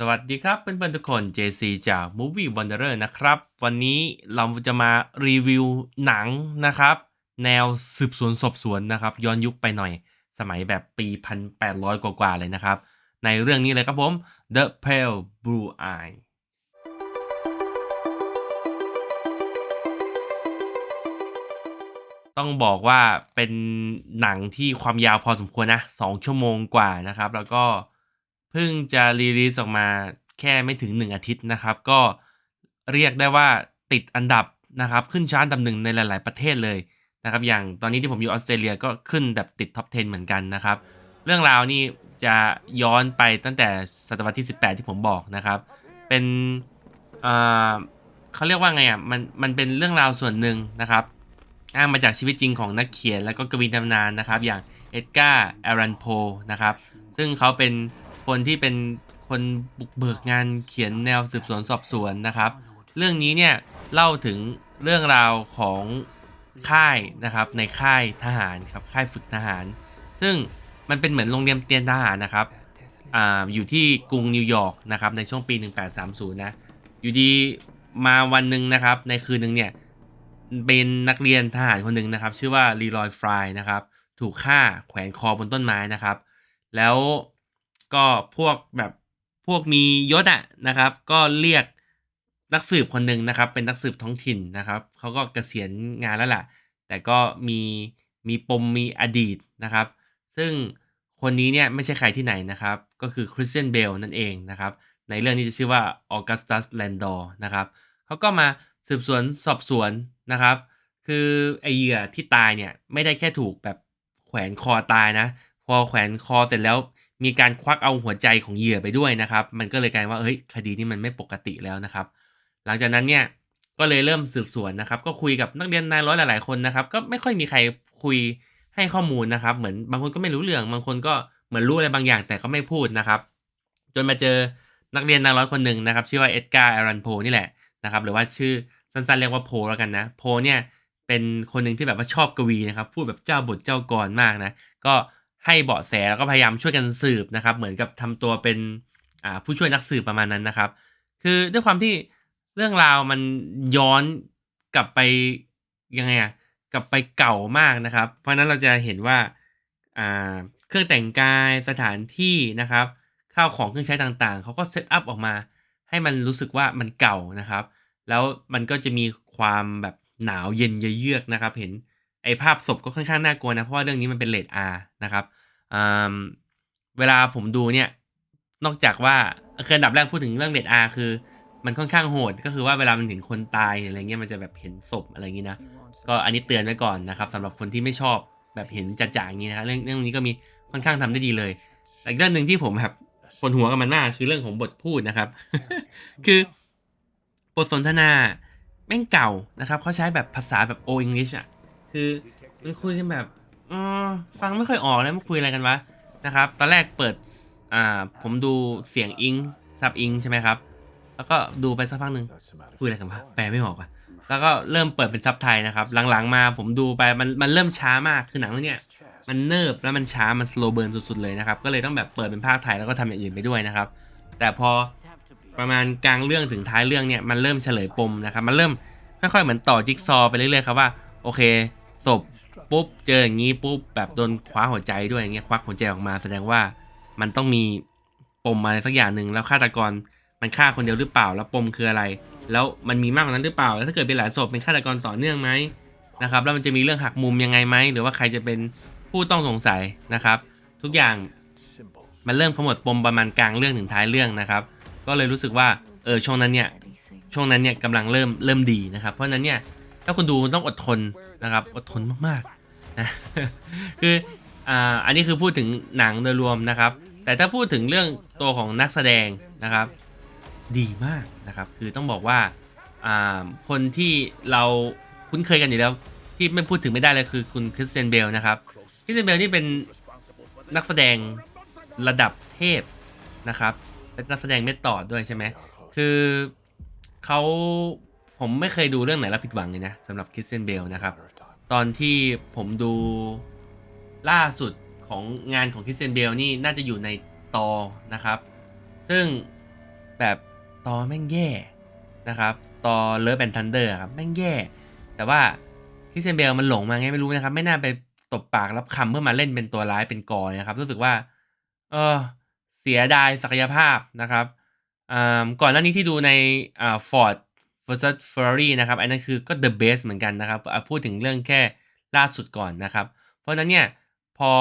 สวัสดีครับเพื่อนๆทุกคน JC จาก Movie Wanderer นะครับ วันนี้เราจะมารีวิวหนังนะครับ แนวสืบสวนสอบสวนนะครับ ย้อนยุคไปหน่อย สมัยแบบปี 1800 กว่าๆเลยนะครับ ในเรื่องนี้เลยครับผม The Pale Blue Eye ต้องบอกว่าเป็นหนังที่ความยาวพอสมควรนะ 2 ชั่วโมงกว่านะครับ แล้วก็ พิ่งจะรีลีสออกมาแค่ไม่ถึง 1 อาทิตย์นะครับ ก็เรียกได้ว่าติดอันดับนะครับ ขึ้นชาร์ตอันดับหนึ่งในหลาย ๆประเทศเลยนะครับ อย่างตอนนี้ที่ผมอยู่ออสเตรเลียก็ขึ้นแบบติดท็อป 10 เหมือนกันนะครับ เรื่องราวนี่จะย้อนไปตั้งแต่ศตวรรษที่ 18 ที่ผมบอกนะครับ เป็นเเขาเรียกว่าไงอะมันมันเป็นเรื่องราวส่วนหนึ่งนะครับ อ้างมาจากชีวิตจริงของนักเขียนและก็กวีตำนานนะครับ อย่างเอ็ดการ์แอรันโพนะครับซึ่งเขาเป็น คนที่เป็นคนบุกเบิกงานเขียนแนวสืบสวนสอบสวนนะครับ เรื่องนี้เนี่ยเล่าถึงเรื่องราวของค่ายนะครับในค่ายทหารครับค่ายฝึกทหาร ซึ่งมันเป็นเหมือนโรงเรียนเตรียมทหารนะครับออยู่ที่กรุงนิวยอร์กนะครับในช่วงปี 1830 นะ อยู่ดีมาวันหนึ่งนะครับในคืนหนึ่งเนี่ยเป็นนักเรียนทหารคนหนึ่งนะครับ ชื่อว่าลีลอยฟรายนะครับ ถูกฆ่าแขวนคอบนต้นไม้นะครับ แล้ว ก็พวกแบบพวกมียศอะนะครับ ก็เรียกนักสืบคนหนึ่งนะครับ เป็นนักสืบท้องถิ่นนะครับเขาก็เกษียณงานแล้วล่ะแต่ก็มีมีปมมีอดีตนะครับ ซึ่งคนนี้เนี่ยไม่ใช่ใครที่ไหนนะครับ ก็คือคริสเตียนเบลนั่นเองนะครับ ในเรื่องนี้จะชื่อว่าออกัสตัสแลนดอร์นะครับเขาก็มาสืบสวนสอบสวนนะครับ คือไอเหยื่อที่ตายเนี่ยไม่ได้แค่ถูกแบบแขวนคอตายนะ พอแขวนคอเสร็จแล้ว มีการควักเอาหัวใจของเหยื่อไปด้วยนะครับ มันก็เลยกลายว่าเฮ้ยคดีนี้มันไม่ปกติแล้วนะครับ หลังจากนั้นเนี่ยก็เลยเริ่มสืบสวนนะครับ ก็คุยกับนักเรียนนายร้อยหลายๆคนนะครับ ก็ไม่ค่อยมีใครคุยให้ข้อมูลนะครับ เหมือนบางคนก็ไม่รู้เรื่อง บางคนก็เหมือนรู้อะไรบางอย่างแต่ก็ไม่พูดนะครับ จนมาเจอนักเรียนนายร้อยคนหนึ่งนะครับ ชื่อว่าเอ็ดการ์แอรันโพนี่แหละนะครับ หรือว่าชื่อสั้นๆเรียกว่าโพแล้วกันนะ โพเนี่ยเป็นคนหนึ่งที่แบบว่าชอบกวีนะครับ พูดแบบเจ้าบทเจ้ากรมากนะ ก็ ให้เบาะแสแล้วก็พยายามช่วยกันสืบนะครับ เหมือนกับทำตัวเป็นผู้ช่วยนักสืบประมาณนั้นนะครับ คือด้วยความที่เรื่องราวมันย้อนกลับไปยังไงอะกลับไปเก่ามากนะครับ เพราะนั้นเราจะเห็นว่าเครื่องแต่งกายสถานที่นะครับข้าวของเครื่องใช้ต่างๆ เขาก็เซตอัพออกมา ให้มันรู้สึกว่ามันเก่านะครับ แล้วมันก็จะมีความแบบหนาวเย็นเยือกนะครับ เห็น ไอภาพศพก็ค่อนข้างน่ากลัวนะ เพราะว่าเรื่องนี้มันเป็นเลดอาร์นะครับเวลาผมดูเนี่ย นอกจากว่าเคืออันดับแรกพูดถึงเรื่องเลดอาร์คือ มันค่อนข้างโหด ก็คือว่าเวลามันเห็นคนตายอะไรเงี้ยมันจะแบบเห็นศพอะไรอย่างนี้นะ ก็อันนี้เตือนไว้ก่อนนะครับสำหรับคนที่ไม่ชอบแบบเห็นจ่าๆอย่างนี้นะครับเรื่องเรื่องนี้ก็มีค่อนข้างทำได้ดีเลยแต่อีกเรื่องหนึ่งที่ผมแบบปวดหัวกับมันมากคือเรื่องของบทพูดนะครับ คือบทสนทนาแม่งเก่านะครับเขาใช้แบบภาษาแบบโอ English อะ คือมันคุยกันแบบออฟังไม่ค่อยออกแล้วมันคุยอะไรกันวะนะครับ ตอนแรกเปิดอ่าผมดูเสียงอิงซับอิงใช่ไหมครับ แล้วก็ดูไปสักพักหนึ่งคุยอะไรกันวะแปลไม่ออกอะแล้วก็เริ่มเปิดเป็นซับไทยนะครับ หลังๆมาผมดูไปมันมันเริ่มช้ามากคือหนังเรื่องเนี้ยมันเนิบแล้วมันช้ามันสโลเบิร์นสุดๆเลยนะครับ ก็เลยต้องแบบเปิดเป็นภาคไทยแล้วก็ทำอย่างอื่นไปด้วยนะครับ แต่พอประมาณกลางเรื่องถึงท้ายเรื่องเนี่ยมันเริ่มเฉลยปมนะครับ มันเริ่มค่อยๆเหมือนต่อจิ๊กซอว์ไปเรื่อยๆครับว่า โอเคศพปุ๊บเจออย่างนี้ปุ๊บแบบโดนคว้าหัวใจด้วยอย่างเงี้ยควักหัวใจออกมาแสดงว่ามันต้องมีปมอะไรสักอย่างหนึ่งแล้วฆาตกรมันฆ่าคนเดียวหรือเปล่าแล้วปมคืออะไร แล้วมันมีมากกว่านั้นหรือเปล่าแล้วถ้าเกิดเป็นหลายศพเป็นฆาตกรต่อเนื่องไหมนะครับแล้วมันจะมีเรื่องหักมุมยังไงไหมหรือว่าใครจะเป็นผู้ต้องสงสัยนะครับ ทุกอย่างมันเริ่มขมวดปมประมาณกลางเรื่องถึงท้ายเรื่องนะครับ ก็เลยรู้สึกว่าเออช่วงนั้นเนี่ยช่วงนั้นเนี่ยกำลังเริ่มเริ่มดีนะครับ เพราะฉะนั้นเนี่ย ถ้าคุณดูคุณต้องอดทนนะครับ อดทนมากๆนะคืออ่าอันนี้คือพูดถึงหนังโดยรวมนะครับ แต่ถ้าพูดถึงเรื่องตัวของนักแสดงนะครับ ดีมากนะครับ คือต้องบอกว่าอ่าคนที่เราคุ้นเคยกันอยู่แล้วที่ไม่พูดถึงไม่ได้เลยคือคุณคริสเตียนเบลนะครับคริสเตียนเบลนี่เป็นนักแสดงระดับเทพนะครับเป็นนักแสดงเม็ดต่อด้วยใช่ไหมคือเขา ผมไม่เคยดูเรื่องไหนแล้วผิดหวังเลยนะสำหรับคริสเตียนเบลนะครับ ตอนที่ผมดูล่าสุดของงานของคริสเตียนเบลนี่น่าจะอยู่ในตอนะครับ ซึ่งแบบตอแม่งแย่นะครับ ตอเลิฟแอนทันเดอร์ครับแม่งแย่ แต่ว่าคริสเซนเบลมันหลงมาไงไม่รู้นะครับ ไม่น่าไปตบปากรับคำเพื่อมาเล่นเป็นตัวร้ายเป็นกอนะครับ รู้สึกว่า เออเสียดายศักยภาพนะครับก่อนหน้านี้ที่ดูในฟอ่า Ford vs Ferrari นะครับอันนั้นคือก็ the best เหมือนกันนะครับอะพูดถึงเรื่องแค่ล่าสุดก่อนนะครับ เพราะนั้นเนี่ยพอ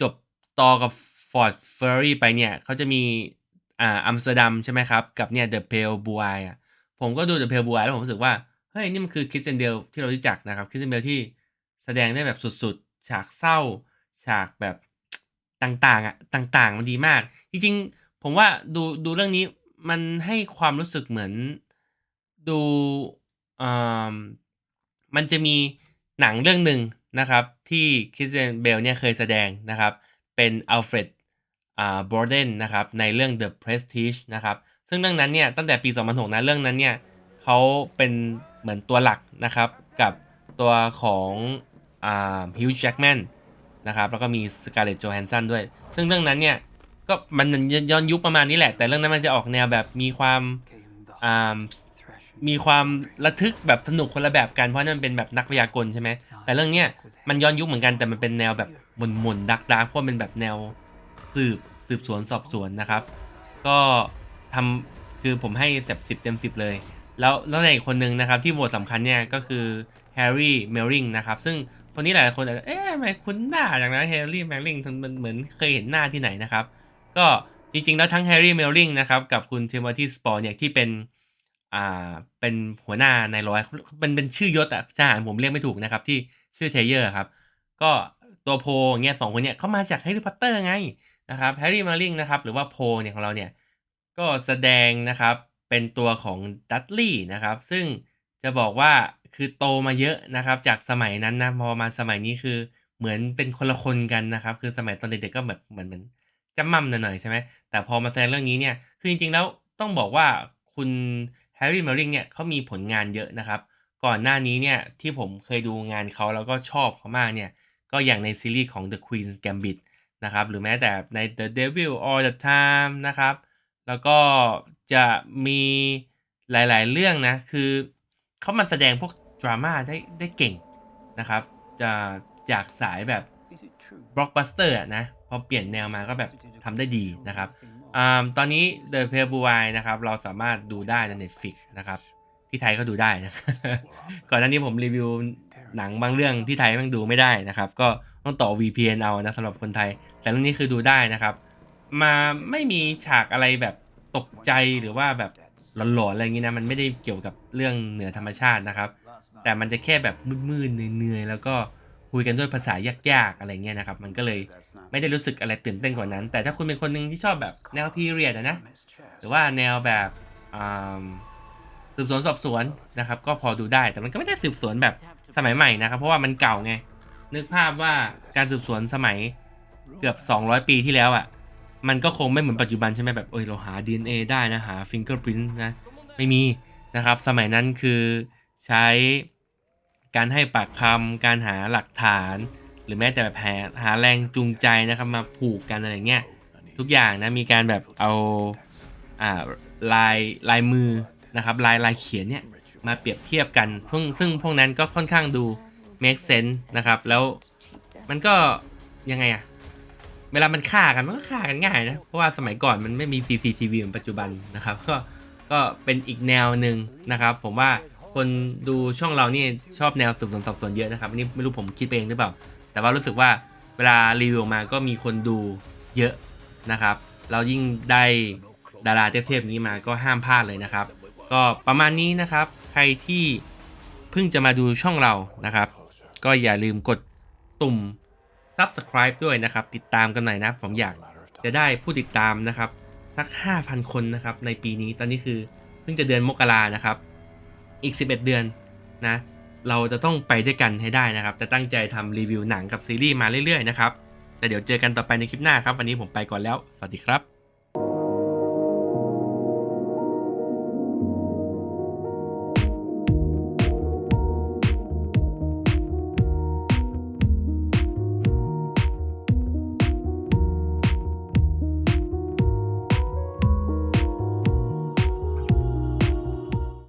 จบต่อกับ Ford Ferrari ไปเนี่ยเขาจะมีอ่าอัมสเตอร์ดัมใช่ไหมครับ กับเนี่ย The Pale Blue Eye อะผมก็ดู The Pale Blue Eye แล้วผมรู้สึกว่า เฮ้ย นี่มันคือคริสเตนเดลที่เรารู้จักนะครับคริสเตนเดลที่แสดงได้แบบสุดๆ ฉากเศร้า ฉากแบบต่างๆอะต่างๆ มันดีมาก จริงๆ ผมว่าดูดูเรื่องนี้มันให้ความรู้สึกเหมือน ดูอ่ามันจะมีหนังเรื่องหนึ่งนะครับที่คริสเตนเบลเนี่ยเคยแสดงนะครับเป็นอัลเฟรดอ่าบรอเดนนะครับในเรื่อง The Prestige นะครับซึ่งเรื่องนั้นเนี่ยตั้งแต่ปี 2006นะเรื่องนั้นเนี่ยเขาเป็นเหมือนตัวหลักนะครับกับตัวของอ่าฮิวจ์แจ็กแมนนะครับแล้วก็มีสการ์เลตโจแฮนสันด้วย ซึ่งเรื่องนั้นเนี่ยก็มันย้อนยุคประมาณนี้แหละ แต่เรื่องนั้นมันจะออกแนวแบบมีความอ่า มีความระทึกแบบสนุกคนละแบบกันเพราะนั่นเป็นแบบนักพยากรณ์ใช่ไหมแต่เรื่องเนี้ยมันย้อนยุคเหมือนกันแต่มันเป็นแนวแบบหม่นๆดักดักเพราะมันเป็นแบบแนวสืบสืบสวนสอบสวนนะครับ ก็ทำคือผมให้แบบสิบเต็มสิบเลย แล้วแล้วในอีกคนนึงนะครับที่โหวตสำคัญเนี่ยก็คือแฮร์รี่เมลริงนะครับซึ่งคนนี้หลายคนอาจจะเอ๊ะทำไมคุ้นหน้าอย่างนั้นแฮร์รี่เมลริงมันเหมือนเคยเห็นหน้าที่ไหนนะครับ ก็จริงๆแล้วทั้งแฮร์รี่เมลริงนะครับกับคุณเทม o ธีสปอร์เนี่ยที่เป็น อ่า เป็นหัวหน้าในร้อยเป็นเป็นชื่อยศอะทหารผมเรียกไม่ถูกนะครับ ที่ชื่อเทเยอร์ครับ ก็ตัวโพงเงี้ยสองคนเนี่ยเขามาจากแฮร์รี่พอตเตอร์ไงนะครับแฮร์รี่มลริงนะครับ หรือว่าโพเนี่ยของเราเนี่ย ก็แสดงนะครับเป็นตัวของดัตลี่นะครับ ซึ่งจะบอกว่าคือโตมาเยอะนะครับ จากสมัยนั้นนะพอมาสมัยนี้คือเหมือนเป็นคนละคนกันนะครับ คือสมัยตอนเด็กๆก็แบบเหมือนเหมือนจำมั่มหน่อยๆใช่ไหมแต่พอมาแสดงเรื่องนี้เนี่ยคือจริงๆแล้วต้องบอกว่าคุณ ร์รี่เมลริงเนี่ยเขามีผลงานเยอะนะครับ ก่อนหน้านี้เนี่ยที่ผมเคยดูงานเขาแล้วก็ชอบเขามากเนี่ยก็อย่างในซีรีส์ของ The Queen's Gambit นะครับหรือแม้แต่ใน The Devil All the Time นะครับแล้วก็จะมีหลายๆ เรื่องนะคือเขามาแสดงพวกดราม่าได้ได้เก่งนะครับจะจากสายแบบบล็อกบัสเตอร์นะพอเปลี่ยนแนวมาก็แบบทำได้ดีนะครับอ่า ตอนนี้ The p a l e Blue Eye นะครับ เราสามารถดูได้ใน Netflix นะครับ ที่ไทยก็ดูได้นะ ก่อนหน้านี้ผมรีวิวหนังบางเรื่องที่ไทยมันดูไม่ได้นะครับ ก็ต้องต่อ VPN เอานะสำหรับคนไทย แต่เรื่องนี้คือดูได้นะครับ มาไม่มีฉากอะไรแบบตกใจหรือว่าแบบหลอนๆอะไรอย่างนี้นะ มันไม่ได้เกี่ยวกับเรื่องเหนือธรรมชาตินะครับ แต่มันจะแค่แบบมืดๆเหนื่อยๆแล้วก็ คุยกันด้วยภาษายากๆอะไรเงี้ยนะครับ มันก็เลยไม่ได้รู้สึกอะไรตื่นเต้นกว่านั้น แต่ถ้าคุณเป็นคนหนึ่งที่ชอบแบบแนวพีเรียดนะ หรือว่าแนวแบบสืบสวนสอบสวนนะครับ ก็พอดูได้ แต่มันก็ไม่ได้สืบสวนแบบสมัยใหม่นะครับ เพราะว่ามันเก่าไง นึกภาพว่าการสืบสวนสมัยเกือบ 200 ปีที่แล้วอะ่ะ มันก็คงไม่เหมือนปัจจุบันใช่ไหมแบบเออเราหา DNA ได้นะ หา fingerprint นะ ไม่มีนะครับ สมัยนั้นคือใช้ การให้ปากคำการหาหลักฐาน หรือแม้แต่แบบหาหาแรงจูงใจนะครับมาผูกกันอะไรเงี้ยทุกอย่างนะมีการแบบเอาอ่าลายลายมือนะครับลายลายเขียนเนี่ยมาเปรียบเทียบกันซึ่งซึ่งพวกนั้นก็ค่อนข้างดู make sense นะครับ แล้วมันก็ยังไงอะเวลามันฆ่ากันมันก็ฆ่ากันง่ายนะ เพราะว่าสมัยก่อนมันไม่มี CCTV เหมือนปัจจุบันนะครับ ก็ก็เป็นอีกแนวหนึ่งนะครับ ผมว่า คนดูช่องเรานี่ชอบแนวสืบสวนสอบสวนเยอะนะครับอันนี้ไม่รู้ผมคิดเองหรือเปล่า แต่ว่ารู้สึกว่าเวลารีวิวออกมาก็มีคนดูเยอะนะครับ เรายิ่งได้ดาราเทพๆนี้มาก็ห้ามพลาดเลยนะครับ ก็ประมาณนี้นะครับ ใครที่เพิ่งจะมาดูช่องเรานะครับ ก็อย่าลืมกดตุ่ม subscribe ด้วยนะครับ ติดตามกันหน่อยนะผมอยากจะได้ผู้ติดตามนะครับ สัก 5,000 คนนะครับในปีนี้ตอนนี้คือเพิ่งจะเดือนมกรานะครับ อีก 11 เดือนนะเราจะต้องไปด้วยกันให้ได้นะครับ จะตั้งใจทำรีวิวหนังกับซีรีส์มาเรื่อยๆนะครับแต่เดี๋ยวเจอกันต่อไปในคลิปหน้าครับ วันนี้ผมไปก่อนแล้ว สวัสดีครับ